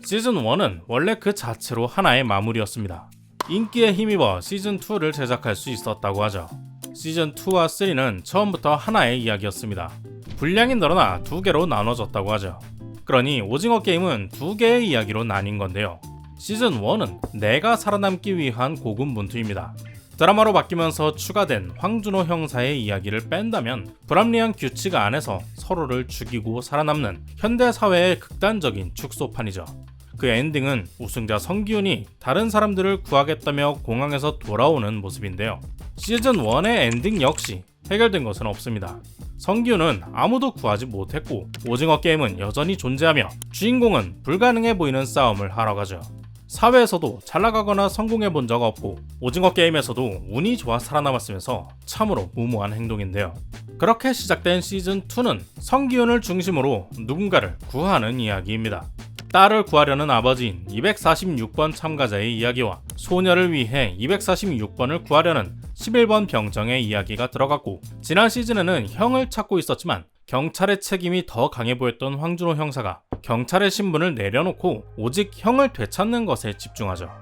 시즌 1은 원래 그 자체로 하나의 마무리였습니다. 인기에 힘입어 시즌 2를 제작할 수 있었다고 하죠. 시즌 2와 3는 처음부터 하나의 이야기였습니다. 분량이 늘어나 두 개로 나눠졌다고 하죠. 그러니 오징어 게임은 두 개의 이야기로 나뉜 건데요. 시즌 1은 내가 살아남기 위한 고군분투입니다. 드라마로 바뀌면서 추가된 황준호 형사의 이야기를 뺀다면 불합리한 규칙 안에서 서로를 죽이고 살아남는 현대 사회의 극단적인 축소판이죠. 그 엔딩은 우승자 성기훈이 다른 사람들을 구하겠다며 공항에서 돌아오는 모습인데요. 시즌 1의 엔딩 역시 해결된 것은 없습니다. 성기훈은 아무도 구하지 못했고 오징어 게임은 여전히 존재하며 주인공은 불가능해 보이는 싸움을 하러 가죠. 사회에서도 잘 나가거나 성공해 본 적 없고 오징어 게임에서도 운이 좋아 살아남았으면서 참으로 무모한 행동인데요. 그렇게 시작된 시즌 2는 성기훈을 중심으로 누군가를 구하는 이야기입니다. 딸을 구하려는 아버지인 246번 참가자의 이야기와 소녀를 위해 246번을 구하려는 11번 병정의 이야기가 들어갔고 지난 시즌에는 형을 찾고 있었지만 경찰의 책임이 더 강해 보였던 황준호 형사가 경찰의 신분을 내려놓고 오직 형을 되찾는 것에 집중하죠.